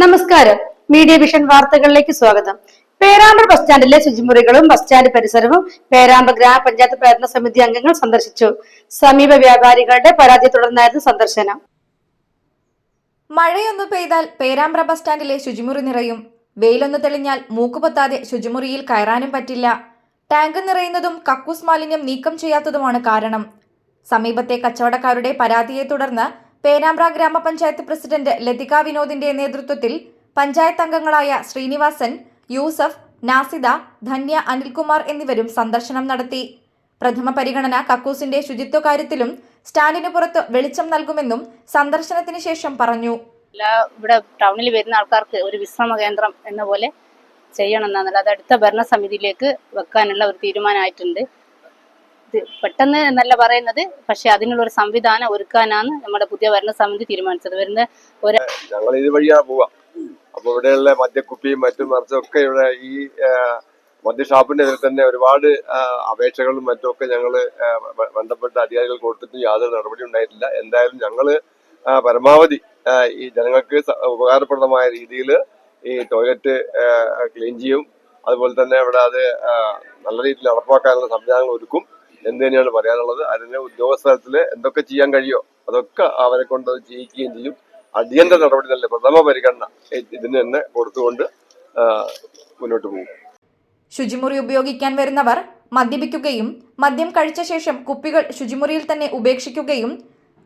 നമസ്കാരം. Media vision വാർത്തകളിലേക്ക് സ്വാഗതം. പേരാമ്പ്ര ബസ് സ്റ്റാൻഡിലെ ശുചിമുറികളും ബസ് സ്റ്റാൻഡ് പരിസരവും പേരാമ്പ്ര ഗ്രാമപഞ്ചായത്ത് ഭരണസമിതി അംഗങ്ങൾ സന്ദർശിച്ചു. സമീപ വ്യാപാരികളുടെ പരാതിയെ തുടർന്നായിരുന്നു സന്ദർശനം. മഴയൊന്നു പെയ്താൽ പേരാമ്പ്ര ബസ് സ്റ്റാൻഡിലെ ശുചിമുറി നിറയും. വെയിലൊന്നു തെളിഞ്ഞാൽ മൂക്കുപൊത്താതെ ശുചിമുറിയിൽ കയറാനും പറ്റില്ല. ടാങ്ക് നിറയുന്നതും കക്കൂസ് മാലിന്യം നീക്കം ചെയ്യാത്തതുമാണ് കാരണം. സമീപത്തെ കച്ചവടക്കാരുടെ പരാതിയെ തുടർന്ന് പേരാമ്പ്ര ഗ്രാമപഞ്ചായത്ത് പ്രസിഡന്റ് ലതിക വിനോദിന്റെ നേതൃത്വത്തിൽ പഞ്ചായത്ത് അംഗങ്ങളായ ശ്രീനിവാസൻ യൂസഫ് നാസിദ ധന്യ അനിൽകുമാർ എന്നിവരും സന്ദർശനം നടത്തി. പ്രഥമ പരിഗണന കക്കൂസിന്റെ ശുചിത്വ കാര്യത്തിലും സ്റ്റാൻഡിന് പുറത്ത് വെളിച്ചം നൽകുമെന്നും സന്ദർശനത്തിന് ശേഷം പറഞ്ഞു. ഇവിടെ ടൗണിൽ വരുന്ന ആൾക്കാർക്ക് ഒരു വിശ്രമ കേന്ദ്രം എന്ന പോലെ ചെയ്യണമെന്നാണ് അത് അടുത്ത ഭരണസമിതിയിലേക്ക് വെക്കാനുള്ള ഒരു തീരുമാനമായിട്ടുണ്ട്. പെട്ടെന്ന് എന്നല്ല പറയുന്നത് പക്ഷെ അതിനുള്ള ഒരു സംവിധാനം ഒരുക്കാനാണ് നമ്മുടെ പുതിയ ഭരണസമിതി തീരുമാനിച്ചത്. വരുന്ന ഒരു ഞങ്ങൾ ഇത് വഴിയാണ് പോവാ. അപ്പൊ ഇവിടെയുള്ള മദ്യക്കുപ്പിയും മറ്റും മറിച്ചൊക്കെ ഇവിടെ ഈ മദ്യഷാപ്പിന്റെ മദ്യ ഇതിൽ തന്നെ ഒരുപാട് അപേക്ഷകളും മറ്റുമൊക്കെ ഞങ്ങൾ ബന്ധപ്പെട്ട അധികാരികൾ കൊടുത്തിട്ടും യാതൊരു നടപടി ഉണ്ടായിട്ടില്ല. എന്തായാലും ഞങ്ങൾ പരമാവധി ഈ ജനങ്ങൾക്ക് ഉപകാരപ്രദമായ രീതിയിൽ ഈ ടോയ്ലറ്റ് ക്ലീൻ ചെയ്യും. അതുപോലെ തന്നെ ഇവിടെ അത് നല്ല രീതിയിൽ നടപ്പാക്കാനുള്ള സംവിധാനങ്ങൾ ഒരുക്കും. എന്ന് തന്നെയാണ് പറയാനുള്ളത്? അതിന് ഉദ്യോഗസ്ഥ എന്തൊക്കെ ചെയ്യാൻ കഴിയോ അതൊക്കെ അവരെ കൊണ്ട് അത് ചെയ്യിക്കുകയും ചെയ്യും. അടിയന്തര നടപടി തന്നെ പ്രഥമ പരിഗണന ഇതിന് തന്നെ കൊടുത്തുകൊണ്ട് മുന്നോട്ട് പോകും. ശുചിമുറി ഉപയോഗിക്കാൻ വരുന്നവർ മദ്യപിക്കുകയും മദ്യം കഴിച്ച ശേഷം കുപ്പികൾ ശുചിമുറിയിൽ തന്നെ ഉപേക്ഷിക്കുകയും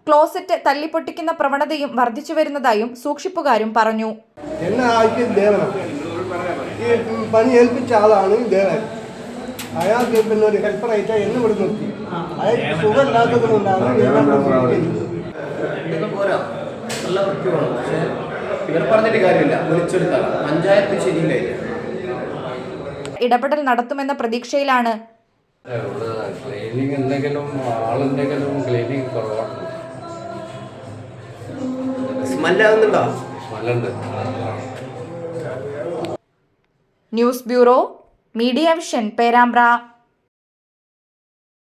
ക്ലോസറ്റ് തല്ലിപ്പൊട്ടിക്കുന്ന പ്രവണതയും വർദ്ധിച്ചു വരുന്നതായും സൂക്ഷിപ്പുകാരും പറഞ്ഞു. എന്നെ ആക്കിയ ദേവനാണ് ഈ പണി ഏൽപ്പിച്ച ആളാണ് ദേവൻ. അയാൾക്ക് പിന്നെ ഒരു ഹെൽപ്പറായിട്ട് എന്നെ ഇവിടെ നിർത്തി. അയാൾക്ക് സുഖമില്ലാത്തത് കൊണ്ടാണ് ഇവിടെ നിർത്തിയത്. ഇതൊക്കെ പോരാ. നല്ല പക്ഷേ ഇവർ പറഞ്ഞിട്ട് കാര്യമില്ല. പഞ്ചായത്ത് ശരിയില്ലായില്ല ഇടപെടൽ നടത്തുമെന്ന പ്രതീക്ഷയിലാണ്. ഇവിടെ ക്ലീനിങ് എന്തെങ്കിലും ആളുണ്ടെങ്കിലും ക്ലീനിങ് കുറവാണ് സ്മെല്ലാകുന്നുണ്ടോ? സ്മെല്ലുണ്ട്. News bureau media vision Perambra.